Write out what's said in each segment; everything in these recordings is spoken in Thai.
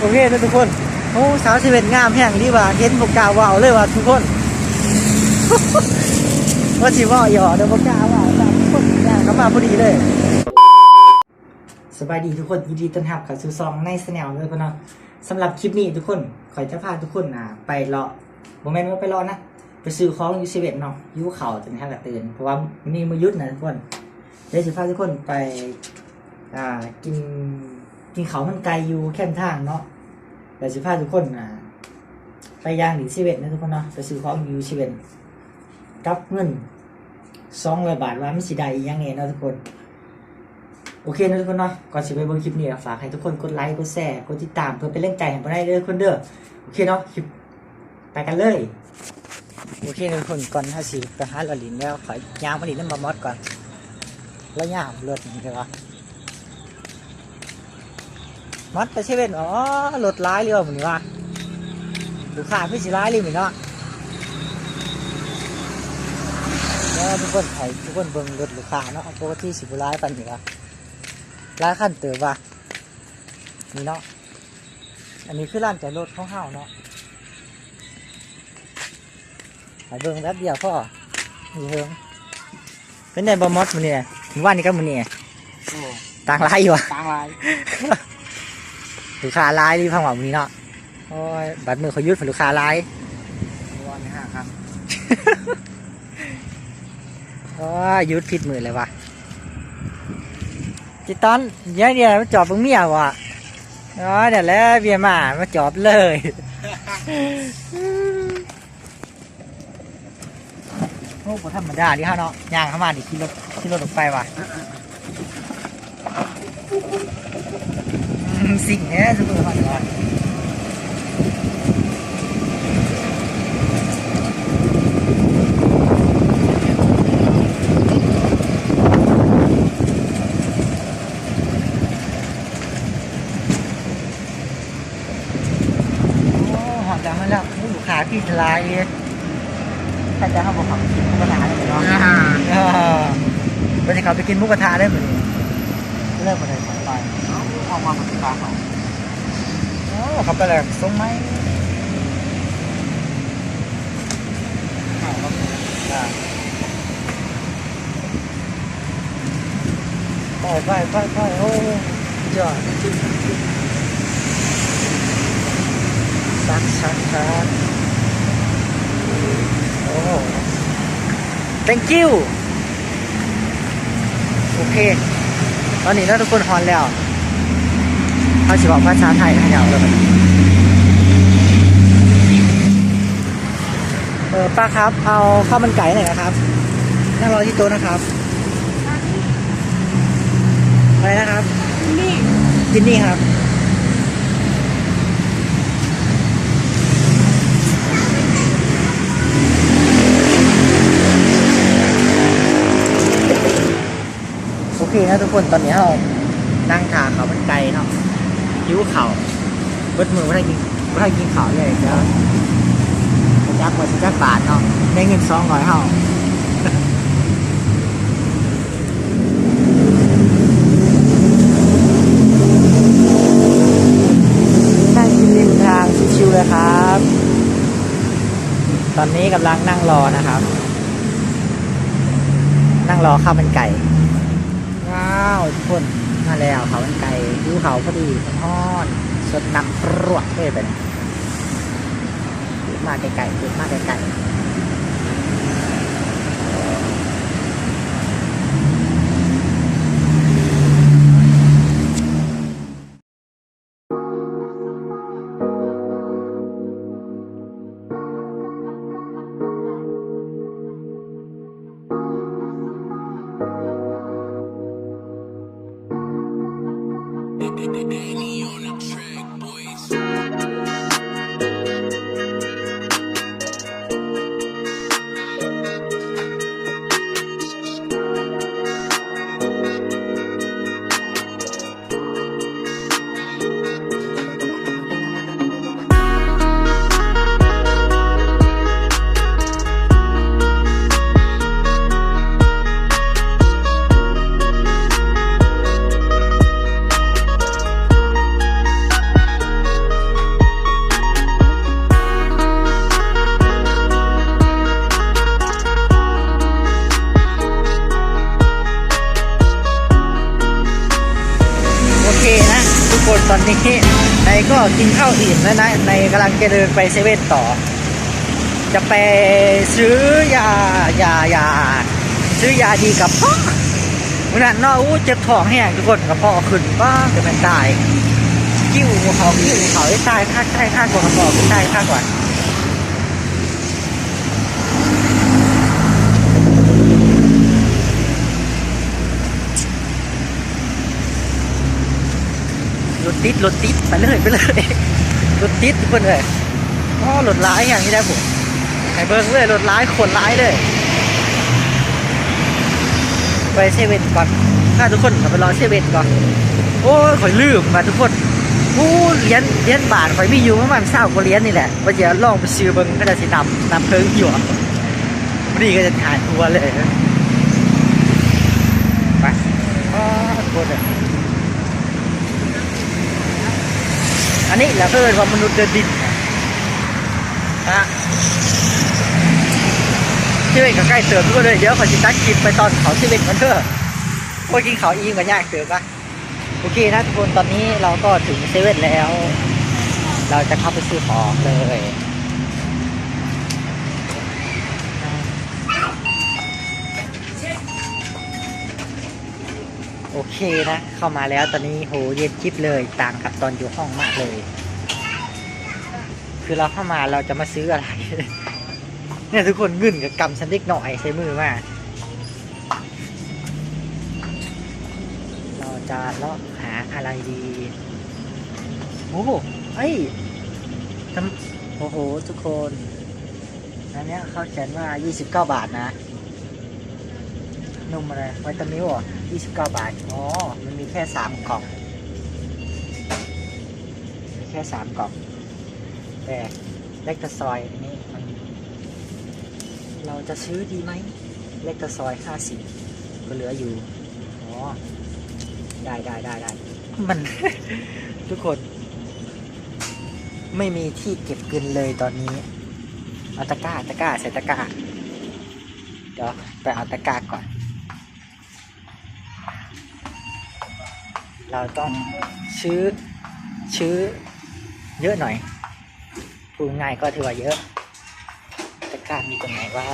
โอเคนะทุกคน โอ้สาวสิเวนงามแห่งดีว่าเห็นบกกาว่าวเลยว่าทุกคนว่าสิว่าหยอเดี๋ยวบกกาว่าวตามทุกคนย่างเขามาพอดีเลยสบายดีทุกคนยินดีต้อนรับเข้าสู่ซองในสแนลเลยพี่น้องสำหรับคลิปนี้ทุกคนขอจะพาทุกคนอะไปเลาะโมเมนต์ว่าไปเลาะนะไปซื้อของยูสิเวนเนาะยูเขาจนแทบจะตื่นเพราะว่านี่มือยุดนะทุกคนเดี๋ยวจะพาทุกคนไปอ่ากิน กินเขามันไกลอยู่แค่ทางเนาะเดี๋ยวจะพาทุกคนอ่าไปย่างหรือสิเวนนะทุกคนเนาะไปซื้อของอยู่สิเวนกับเงินสองร้อยบาทว่าไม่สิได้อีกยังไงเนาะทุกคนโอเคนะทุกคนเนาะก่อนจะไปเบิ่งคลิปนี้ฝากให้ทุกคนกดไลค์กดแชร์กดติดตามเพื่อเป็นแรงใจให้พวกเราได้เด้อคนเด้อโอเคเนาะคลิปไปกันเลยโอเคนะทุกคนก่อนถ้าสิไปหาลอลินแล้วขอยางมาลินน้ำมามอดก่อนแล้วย่างรถนี่ใช่ปะ มอดไปเซเว่นอ๋อรถร้ายเลยว่ะมึงนี่ว่าลูกค้าพี่สิร้ายเลยมึงเนาะแล้วทุกคนไห้ทุกคนเบิ่งรถลูกค้าเนาะปกติสิบร้ายปันนี่วะร้ายขั้นเติบว่ะนี่เนาะอันนี้คือร้านจอดรถของเฮาเนาะไปเบิ่งแป๊บเดียวพ่อนี่เฮิงเป็นไงบอมอสมันเนี่ยมึงว่านี่ก็มันเนี่ยโอ้ต่างร้ายอยู่วะตางลาย ลูกค้าร้ายรีบพังหวังนี้เนาะโอ้ยบัตรมือเขายุดเป็นลูกค้าร้ายวันนี้ห้าครับโอ้ยยุดผิดมือเลยวะจิตอนเดี๋ยวเดี๋ยวมาจอบเพิ่งเมียวะอ๋อเดี๋ยวแล้วเบียร์มามาจอบเลยโอ้โหธรรมดาดิฮะเนาะย่างเข้ามาดิขี่รถขี่รถออกไปว่ะอืม สิ่งเนี้ยสุดยอดเลยโอ้หอมจังเลยแล้วลูกค้าพี่ทลายเลยถ้าจะเข้าบอกของกินหมูกระทะได้ไหมเนาะเออวันนี้เขาไปกินหมูกระทะได้เหมือนเลิกมาเลย ของไปออกมาเป็นปลาเขาโอ้เขาไปเลยส่งไหมอ่าไปไปไปไปโอ้ยอดซักซักซักโอ้ thank you โอเค ตอนนี้เราทุกคนฮอนแล้ว เขาจะบอกภาษาไทยให้เราเลยเออป้าครับ เอาข้าวมันไก่หน่อยนะครับ นั่งรอที่โต๊ะนะครับอะไรนะครับนี่จินนี่ครับโอเคนะทุกคนตอนนี้เรานั่งทานเขาวมันไกลเนาะ หิวเข่าวเบิดมือไม่ได้กินไม่ได้กินข้าวเลยเดี๋ยวจะจักว่าจะจักบาทเนาะได้เงินสองร้อยเท่านั่งกินริมทางชิวๆเลยครับ ตอนนี้กำลังนั่งรอนะครับ นั่งรอข้าวมันไก่ว้าวทุกคน มาแล้วเขาเป็นไก่ดูเขาพอดีห้อนสดน้ำรวกเลยไปเนี่ยมาไก่ๆมาไกลก นตอนนี้ในก็กินข้าวอิ่มแล้วนะในกำลังจะเดินไปเซเว่นต่อ จะไปซื้อยายายาซื้อยาดีกับพ่อวันนั้นเนาอู้เจ็บท้องแห้งทุกคนกับพ่อขึ้นบ้างจะเป็นตายกิ้วหัวเขากิ้วหัวเขาได้ตายค่าใช่ค่ากว่ากับพ่อก็ตายค่ากว่า ติดรถติดไปเลยไปเลยรถติดทุกคนเลยอ๋อรถร้ายอย่างนี้ได้ผมไอ้เบิ้งเลยรถร้ายคนร้ายเลย ไปเซเว่นก่อนถ้าทุกคนเราไปรอเซเว่นก่อนโอ้ยข่อยลืมมาทุกคนโอ้เหรียญเหรียญบาทข่อยมีอยู่ประมาณเศร้ากว่าเหรียญนี่แหละว่าจะลองไปซื้อเบิ้งก็จะสินำนำเพิ่งอยู่วันนี้ก็จะถ่ายทัวร์เลยไปอ๋อทุกคนเลย อันนี้แหละเพื่อนว่ามนุษย์เดินดินนะฮะที่เว่นก็ใกล้เติมก็เลยเดี๋ยวขอจิตักกินไปตอนเขาที่เว่นกันเถอะพวกกินเขาอีกก็ยากเติมปะโอเคนะทุกคนตอนนี้เราก็ถึงเซเว่นแล้ว เราจะเข้าไปซื้อของเลย เคนะ เข้ามาแล้วตอนนี้โหเย็นจิ๊บเลยต่างกับตอนอยู่ห้องมากเลย คือเราเข้ามาเราจะมาซื้ออะไร เนี่ยทุกคนเงินกับกำฉันเล็กหน่อยใช้มือมากเราจะเลาะหาอะไรดีโอ้โหเอ้ยโอ้โห ทุกคน อันนี้เขาเขียนว่า 29 บาทนะ นมอะไรวิตามิลอะ29 บาท อ๋อ มันมีแค่ 3 กล่องมีแค่ 3 กล่อง แต่เล็กตะซอยอันนี้มัน เราจะซื้อดีไหมเล็กตะซอย 50 ก็เหลืออยู่ อ๋อ ได้ได้ได้ได้ มัน ทุกคน ไม่มีที่เก็บเงินเลยตอนนี้ เอาตะกร้าตะกร้าใส่ตะกร้า เดี๋ยวไปเอาตะกร้าก่อน เราต้องซื้อซื้อเยอะหน่อยพูดง่ายก็ถือว่าเยอะตะกร้ามีตรงไหนวะ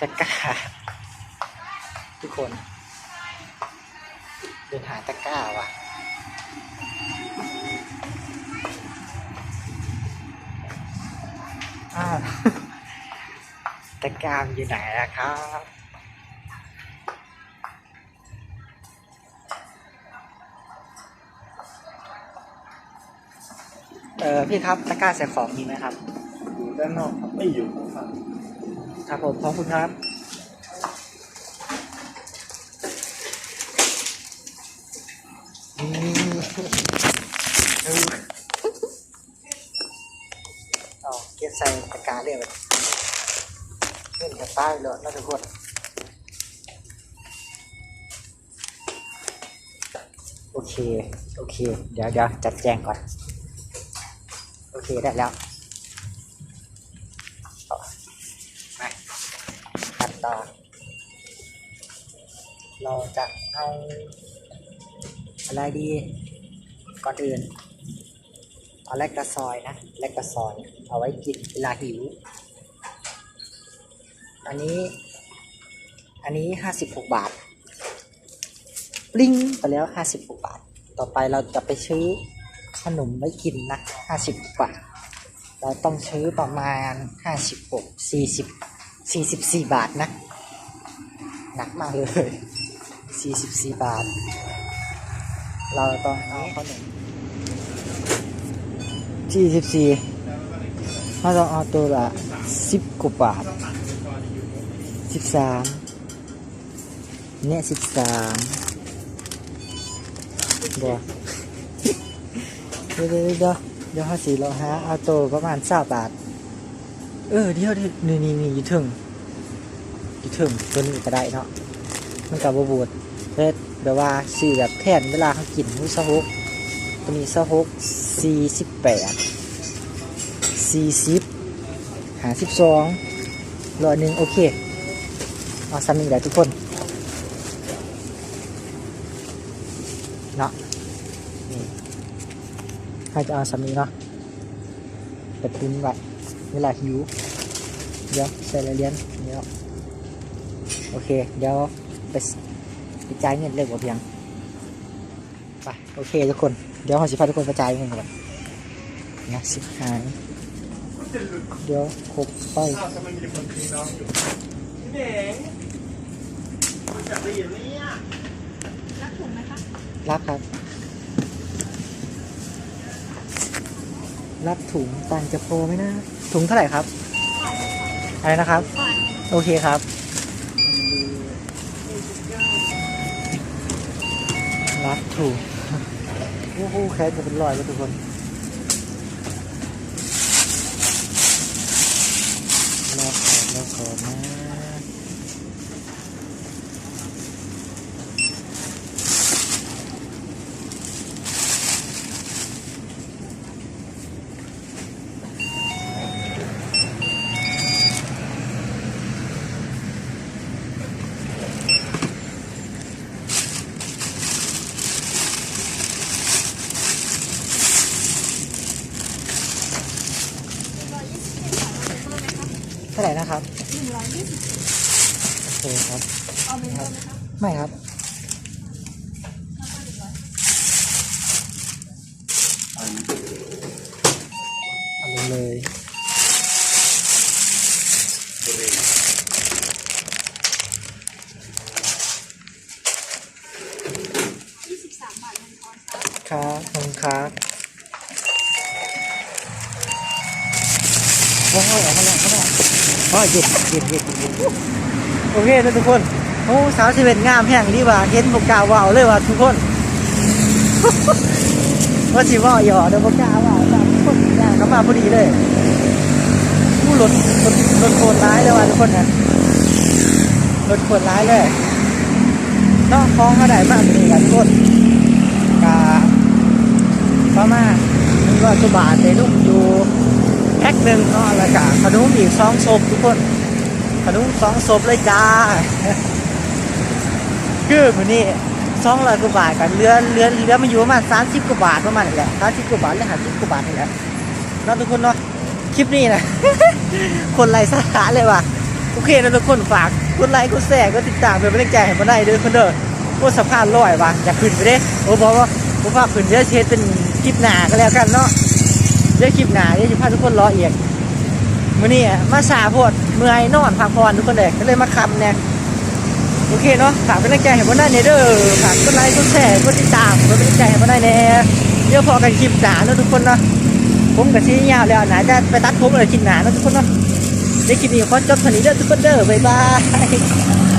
ตะกร้าทุกคนเดินหาตะกร้าว่ะอ้าวตะกร้ามอยู่ไหนล่ะครับ ออพี่ครับตะกร้าใส่ของมีไหมครับ อยู่ด้านนอกครับไม่อยู่ครับครับผมขอบคุณครับนี่เออเอาเก็บใส่ตะกร้าเรียบร้อยเล่นกับป้ายเลยนะทุกคนโอเค โอเค เดี๋ยวเดี๋ยวจัดแจงก่อน โอเคได้แล้วต่อไปตัดต่อ เราจะเอาอะไรดี ก่อนอื่นเอาแลกตะซอยนะแลกตะซอย เอาไว้กินเวลาหิว อันนี้ อันนี้ห้าสิบหกบาทปริ้งไปแล้วห้าสิบหกบาท ต่อไปเราจะไปซื้อ ขนมไว้กินนะห้าสิบบาทเราต้องซื้อประมาณห้าสิบหกสี่สิบสี่สิบสี่บาทนะ หนักมากเลยสี่สิบสี่บาท เราต้องเอาขนมสี่สิบสี่เราต้องเอาตัวละสิบกว่าบาทสิบสามเนี่ยสิบสามบวก เดี๋ยวเดี๋ยวเดี๋ยวเดี๋ยวห้าสี่เราหาเอาตัวประมาณสาบาท เออเดี๋ยวเดี๋ยวนี่นี่นี่อยี่ถึงอยี่ถึงตัวนี้ก็ได้เนาะมันกับบบูดเฮ็ดแบบว่าซื้อแบบแทนเวลาเขากินมุสฮกตัวนี้สฮกสี่สิบแปดสี่สิบหาสิบสองร้อยหนึ่งโอเคเอาซ้ำนี่แหละทุกคน เนาะนี่ ถ้าจะเอาสามีเนาะเปิดตุ้นไว้เวลาหิวเดี๋ยวใส่ละเลียนเดี๋ยวโอเค เดี๋ยวไปสไปจ่ายเงินเลิกบ่เพียงไปโอเคทุกคน เดี๋ยวเราสิพาทุกคนไปจ่ายเงินก่อนนะสิบหายเดี๋ยวครบไปอ้าวทำไมมีคนตีน้องอยู่พี่เน่งคุณจับได้ยินเนี่ยรักถุงไหมคะรับครับ รับถุงตังจะพอไหมนะ ถุงเท่าไหร่ครับ อะไรนะครับ โอเคครับรับถุงโอ้โหแค่จะเป็นรอยแล้วทุกคนรอขอรอขอนะ เท่าไหร่นะครับ หนึ่งร้อยยี่สิบ โอเคครับ เอาเมนเทอร์ ไม่ครับอาลงเลยยี่สิบสามบาทเงินทอนค่ะครับขอบคุณครับว้าวอามาแล้วเอามาแล้วอ๋อหยุดหยุดหยุดหยุดโอเคนะทุกคน โอ้สาวสิเวนงามแห่งดีว่าเห็นบกกล้าว่าวเลยว่ะทุกคนว่าสิว่าหยอเดี๋ยวบกกล้าว่าวจ้ะทุกคนย่างเข้ามาพอดีเลยผู้รถรถรถโคนร้ายเลยว่ะทุกคนนะรถโคนร้ายเลยนอกคลองเขาได้มากเลยกันทุกคนกาประมาณหนึ่งร้อยกว่าบาทเลยลูกอยู่แพ็คหนึ่งเนาะแล้วก็ขนมอีกสองศพทุกคนขนมสองศพเลยจ้า คือมือนี้สองร้อยกว่าบาทกันเรือเรือเรือมันอยู่ประมาณสามสิบกว่าบาทประมาณนี้แหละสามสิบกว่าบาทหรือห้าสิบกว่าบาทนี่แหละเนาะทุกคนเนาะคลิปนี้นะ คนไร้สาระเลยว่ะโอเคนะทุกคนฝากกดไลค์กดแชร์กดติดตามเป็นกำลังใจให้มาได้เด้อคนเด้อโอ้สะพานลอยว่ะอยากขึ้นไปเด้โอ้บอกว่าผมว่าขึ้นเดี๋ยวเชดเป็นคลิปหนาก็แล้วกันเนาะเดี๋ยวคลิปหนาเดี๋ยวจะพาทุกคนรอเอียงมื้อนี้อะมาสาโพดเมื่อยนอนพักผ่อนทุกคนเลยก็เลยมาคำเนี่ย โอเคเนาะฝากเป็นกำลังใจให้พ่อได้เนี่ยเด้อฝากกดไลค์กดแชร์กดติดตามกดเป็นกำลังใจให้พ่อได้เนี่ยเดี๋ยวพอกันคลิปหนาเนาะทุกคนเนาะผมกับชี้ยาวแล้วหนาจะไปตัดผมเลยคลิปหนาเนาะทุกคนเนาะในคลิปนี้ขอจบเท่านี้เด้อทุกคนเด้อบ๊ายบาย